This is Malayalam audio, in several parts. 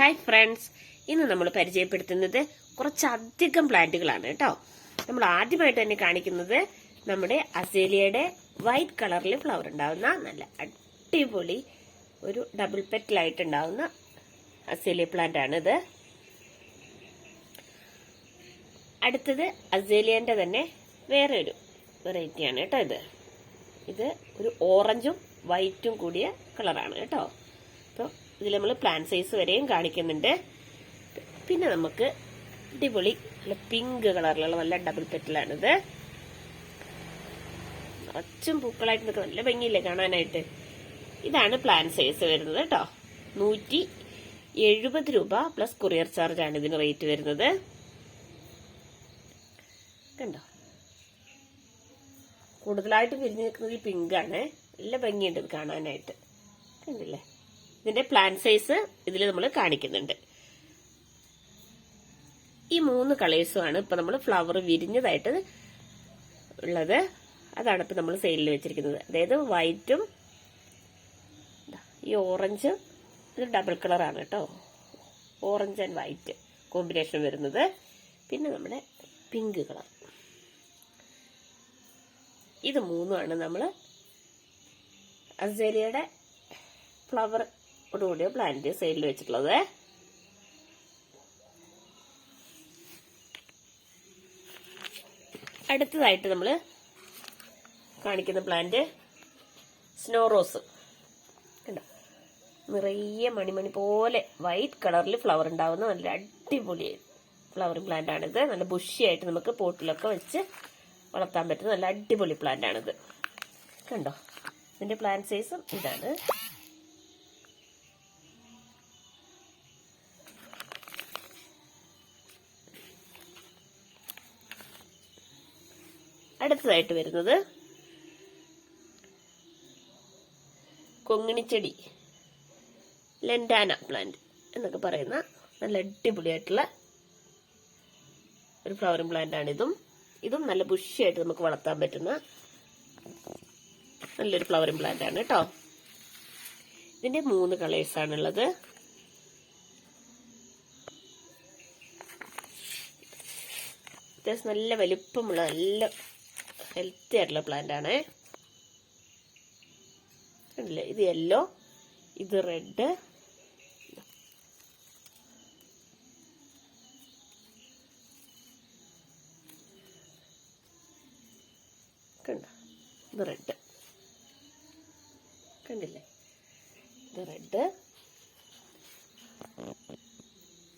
ഹായ് ഫ്രണ്ട്സ് ഇന്ന് നമ്മൾ പരിചയപ്പെടുത്തുന്നത് കുറച്ചധികം പ്ലാന്റുകളാണ് കേട്ടോ. നമ്മൾ ആദ്യമായിട്ട് തന്നെ കാണിക്കുന്നത് നമ്മുടെ അസേലിയയുടെ വൈറ്റ് കളറിൽ ഫ്ലവർ ഉണ്ടാവുന്ന നല്ല അടിപൊളി ഒരു ഡബിൾ പെറ്റലായിട്ട് ഉണ്ടാവുന്ന അസേലിയ പ്ലാന്റ് ആണിത്. അടുത്തത് അസേലിയന്റെ തന്നെ വേറെ ഒരു വെറൈറ്റിയാണ് കേട്ടോ ഇത്. ഇത് ഒരു ഓറഞ്ചും വൈറ്റും കൂടിയ കളറാണ് കേട്ടോ. അപ്പോൾ ഇതിൽ നമ്മൾ പ്ലാൻ സൈസ് വരെയും കാണിക്കുന്നുണ്ട്. പിന്നെ നമുക്ക് അടിപൊളി നല്ല പിങ്ക് കളറിലുള്ള നല്ല ഡബിൾ പെറ്റലാണിത് നിറച്ചും പൂക്കളായിട്ട് നിൽക്കുക നല്ല ഭംഗിയില്ലേ കാണാനായിട്ട്. ഇതാണ് പ്ലാൻ സൈസ് വരുന്നത് കേട്ടോ. നൂറ്റി എഴുപത് രൂപ പ്ലസ് കൊറിയർ ചാർജാണ് ഇതിന് റേറ്റ് വരുന്നത്. കണ്ടോ? കൂടുതലായിട്ട് വിരിഞ്ഞു നിൽക്കുന്നത് ഈ പിങ്കാണ് നല്ല ഭംഗിയുണ്ട് ഇത് കാണാനായിട്ട്. കണ്ടില്ലേ? ഇതിന്റെ പ്ലാൻ സൈസ് ഇതിൽ നമ്മൾ കാണിക്കുന്നുണ്ട്. ഈ മൂന്ന് കളേഴ്സുമാണ് ഇപ്പൊ നമ്മൾ ഫ്ലവർ വിരിഞ്ഞതായിട്ട് ഉള്ളത്. അതാണ് ഇപ്പൊ നമ്മൾ സെയിലിൽ വെച്ചിരിക്കുന്നത്. അതായത് വൈറ്റും ഈ ഓറഞ്ചും ഇത് ഡബിൾ കളറാണ് കേട്ടോ. ഓറഞ്ച് ആൻഡ് വൈറ്റ് കോമ്പിനേഷൻ വരുന്നത്. പിന്നെ നമ്മുടെ പിങ്ക് കളർ ഇത് മൂന്നുമാണ് നമ്മൾ അസേലിയയുടെ ഫ്ലവറോടുകൂടിയ പ്ലാന്റ് സൈഡിൽ വെച്ചിട്ടുള്ളത്. അടുത്തതായിട്ട് നമ്മൾ കാണിക്കുന്ന പ്ലാന്റ് സ്നോ റോസ് കണ്ടോ? നിറയെ മണിമണി പോലെ വൈറ്റ് കളറിൽ ഫ്ലവർ ഉണ്ടാവുന്ന നല്ല അടിപൊളി ഫ്ലവറിംഗ് പ്ലാന്റ് ആണിത്. നല്ല ബുഷിയായിട്ട് നമുക്ക് പോട്ടിലൊക്കെ വെച്ച് വളർത്താൻ പറ്റുന്ന നല്ല അടിപൊളി പ്ലാന്റ് ആണിത്. കണ്ടോ? ഇതിന്റെ പ്ലാന്റ് സൈസും ഇതാണ്. അടുത്തതായിട്ട് വരുന്നത് കൊങ്ങിണിച്ചെടി ലെൻഡാന പ്ലാന്റ് എന്നൊക്കെ പറയുന്ന നല്ല അടിപൊളിയായിട്ടുള്ള ഒരു ഫ്ലവറിംഗ് പ്ലാന്റ് ആണ് ഇതും ഇതും നല്ല ബുഷിയായിട്ട് നമുക്ക് വളർത്താൻ പറ്റുന്ന നല്ലൊരു ഫ്ലവറിംഗ് പ്ലാന്റ് ആണ് കേട്ടോ ഇതിന്റെ മൂന്ന് കളേഴ്സ് ആണുള്ളത്. അത്യാവശ്യം നല്ല വലിപ്പമുള്ള നല്ല ഹെൽത്തി ആയിട്ടുള്ള പ്ലാന്റ് ആണ്. കണ്ടില്ലേ? ഇത് യെല്ലോ ഇത് റെഡ് കണ്ട? ഇത് റെഡ് കണ്ടില്ലേ? ഇത് റെഡ്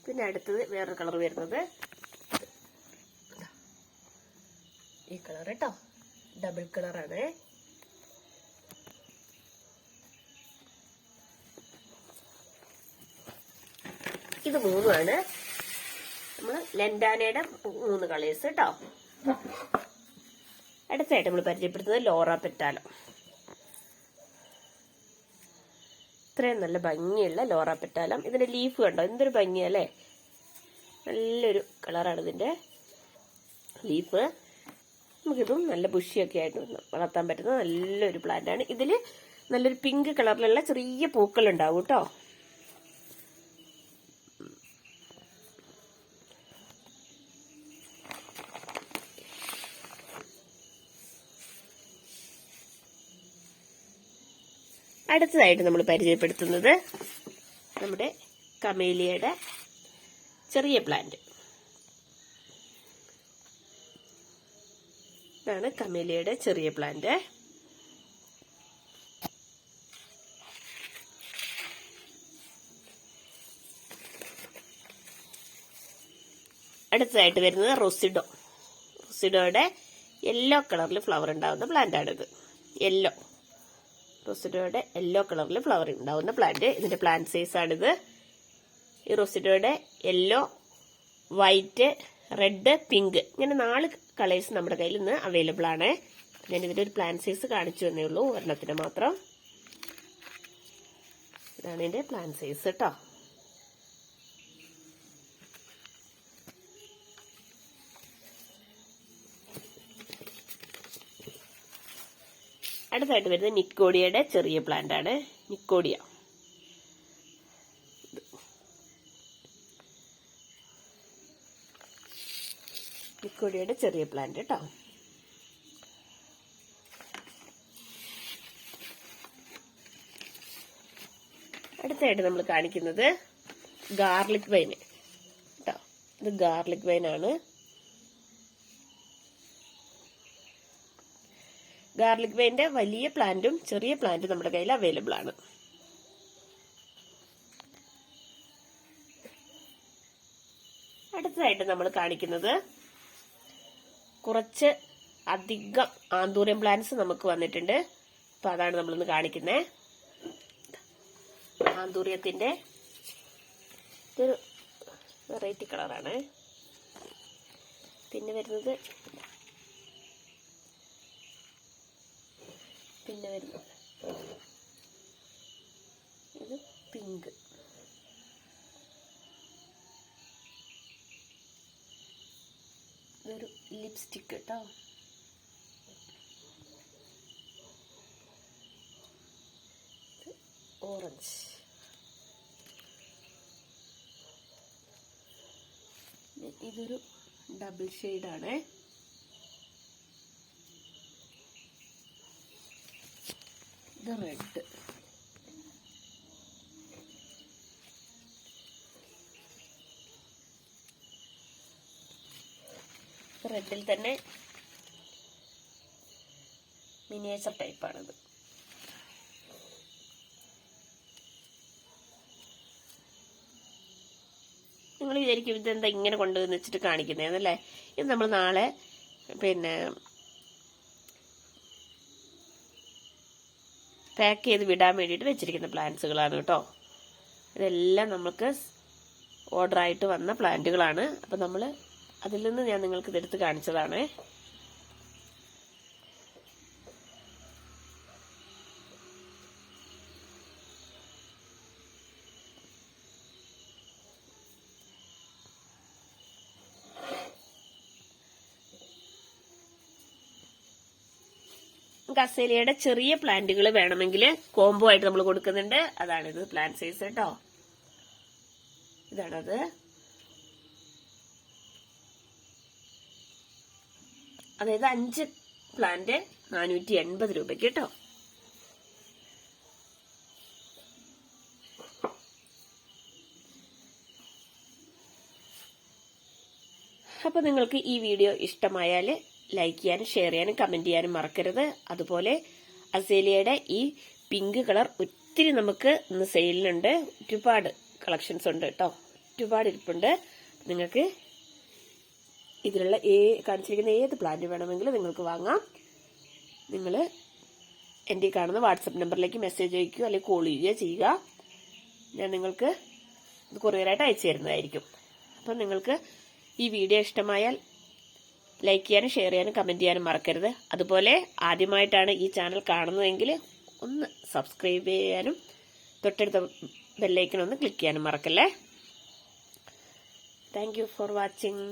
പിന്നെ അടുത്തത് വേറൊരു കളർ വരുന്നത് ഈ കളർ കേട്ടോ. ഡബിൾ കളറാണ് ഇത് മൂന്നുമാണ് നമ്മൾ ലെൻഡാനയുടെ മൂന്ന് കളേഴ്സ് കേട്ടോ. അടുത്തായിട്ട് നമ്മൾ പരിചയപ്പെടുത്തുന്നത് ലോറ പെറ്റാലോ. ഇത്രയും നല്ല ഭംഗിയുള്ള ലോറ പെറ്റാലം. ഇതിന്റെ ലീഫ് കണ്ടോ? എന്തൊരു ഭംഗിയല്ലേ നല്ലൊരു കളറാണ് ഇതിന്റെ ലീഫ് നമുക്കിതും നല്ല ബുഷിയൊക്കെ ആയിട്ട് വളർത്താൻ പറ്റുന്ന നല്ലൊരു പ്ലാന്റാണ് ഇതിൽ നല്ലൊരു പിങ്ക് കളറിലുള്ള ചെറിയ പൂക്കൾ ഉണ്ടാവും കേട്ടോ. അടുത്തതായിട്ട് നമ്മൾ പരിചയപ്പെടുത്തുന്നത് നമ്മുടെ കമേലിയയുടെ ചെറിയ പ്ലാന്റ് ഇതാണ് കമേലിയുടെ ചെറിയ പ്ലാന്റ് അടുത്തതായിട്ട് വരുന്നത് റൊസിഡോ. റൊസിഡോയുടെ യെല്ലോ കളറിൽ ഫ്ലവർ ഉണ്ടാവുന്ന പ്ലാന്റ് ആണിത്. യെല്ലോ റൊസിഡോയുടെ യെല്ലോ കളറിൽ ഫ്ലവർ ഉണ്ടാവുന്ന പ്ലാന്റ് ഇതിന്റെ പ്ലാന്റ് സൈസ് ആണിത്. ഈ റൊസിഡോയുടെ യെല്ലോ വൈറ്റ് റെഡ് പിങ്ക് ഇങ്ങനെ നാല് കളേഴ്സ് നമ്മുടെ കയ്യിൽ ഇന്ന് അവൈലബിൾ ആണ്. ഞാൻ ഇതിന്റെ ഒരു പ്ലാൻ സൈസ് കാണിച്ചു തന്നേ ഉള്ളൂ. ഒരെണ്ണത്തിന് മാത്രം. ഇതാണ് ഇതിന്റെ പ്ലാൻ സൈസ് കേട്ടോ അടുത്തായിട്ട് വരുന്നത് നിക്കോഡിയയുടെ ചെറിയ പ്ലാന്റ് ആണ്. നിക്കോഡിയ നിക്കോഡിയുടെ ചെറിയ പ്ലാന്റ് കേട്ടോ അടുത്തായിട്ട് നമ്മൾ കാണിക്കുന്നത് ഗാർലിക് വൈൻ കേട്ടോ ഇത് ഗാർലിക് വൈൻ ആണ്. ഗാർലിക് വൈന്റെ വലിയ പ്ലാന്റും ചെറിയ പ്ലാന്റും നമ്മുടെ കയ്യിൽ അവൈലബിൾ ആണ്. അടുത്തതായിട്ട് നമ്മൾ കാണിക്കുന്നത് കുറച്ച് അധികം ആന്തൂര്യം പ്ലാന്റ്സ് നമുക്ക് വന്നിട്ടുണ്ട്. അപ്പൊ അതാണ് നമ്മളിന്ന് കാണിക്കുന്നത് ആന്തൂര്യത്തിന്റെ ഇതൊരു വെറൈറ്റി കളറാണ് പിന്നെ വരുന്നത് പിന്നെ വരുന്നത് ഇത് പിങ്ക് ഇതൊരു ലിപ്സ്റ്റിക് കേട്ടോ ഓറഞ്ച് ഇതൊരു ഡബിൾ ഷെയ്ഡാണ് ഇത് റെഡ് റെഡിൽ തന്നെ മിനിയേച്ചർ ടൈപ്പാണിത് നിങ്ങൾ വിചാരിക്കും ഇതെന്താ ഇങ്ങനെ കൊണ്ടുവന്ന് വെച്ചിട്ട് കാണിക്കുന്നതെന്നല്ലേ? ഇത് നമ്മൾ നാളെ പിന്നെ പാക്ക് ചെയ്ത് വിടാൻ വേണ്ടിയിട്ട് വെച്ചിരിക്കുന്ന പ്ലാന്റ്സുകളാണ് കേട്ടോ. ഇതെല്ലാം നമുക്ക് ഓർഡറായിട്ട് വന്ന പ്ലാന്റുകളാണ് അപ്പം നമ്മൾ അതിൽ നിന്ന് ഞാൻ നിങ്ങൾക്ക് ഇതെടുത്ത് കാണിച്ചതാണ്. കസേലയുടെ ചെറിയ പ്ലാന്റുകൾ വേണമെങ്കിൽ കോംബോ ആയിട്ട് നമ്മൾ കൊടുക്കുന്നുണ്ട്. അതാണിത് പ്ലാന്റ് സൈസ് കേട്ടോ. ഇതാണത്. അതായത് അഞ്ച് പ്ലാന്റ് നാനൂറ്റി എൺപത് രൂപയ്ക്ക് കേട്ടോ. അപ്പോൾ നിങ്ങൾക്ക് ഈ വീഡിയോ ഇഷ്ടമായാൽ ലൈക്ക് ചെയ്യാനും ഷെയർ ചെയ്യാനും കമന്റ് ചെയ്യാനും മറക്കരുത്. അതുപോലെ അസേലിയയുടെ ഈ പിങ്ക് കളർ ഒത്തിരി നമുക്ക് ഇന്ന് സെയിലിനുണ്ട് ഒരുപാട് കളക്ഷൻസ് ഉണ്ട് കേട്ടോ. ഒരുപാട് ഇരിപ്പുണ്ട്. നിങ്ങൾക്ക് ഇതിലുള്ള ഏ കാണിച്ചിരിക്കുന്ന ഏത് പ്ലാന്റ് വേണമെങ്കിലും നിങ്ങൾക്ക് വാങ്ങാം. നിങ്ങൾ എന്റെ ഈ കാണുന്ന വാട്സപ്പ് നമ്പറിലേക്ക് മെസ്സേജ് അയക്കുകയോ അല്ലെങ്കിൽ കോൾ ചെയ്യുകയോ ചെയ്യുക. ഞാൻ നിങ്ങൾക്ക് ഇത് കൊറിയറായിട്ട് അയച്ചു തരുന്നതായിരിക്കും. അപ്പം നിങ്ങൾക്ക് ഈ വീഡിയോ ഇഷ്ടമായാൽ ലൈക്ക് ചെയ്യാനും ഷെയർ ചെയ്യാനും കമന്റ് ചെയ്യാനും മറക്കരുത്. അതുപോലെ ആദ്യമായിട്ടാണ് ഈ ചാനൽ കാണുന്നതെങ്കിൽ ഒന്ന് സബ്സ്ക്രൈബ് ചെയ്യാനും തൊട്ടടുത്ത ബെല്ലൈക്കൺ ഒന്ന് ക്ലിക്ക് ചെയ്യാനും മറക്കല്ലേ? Thank you for watching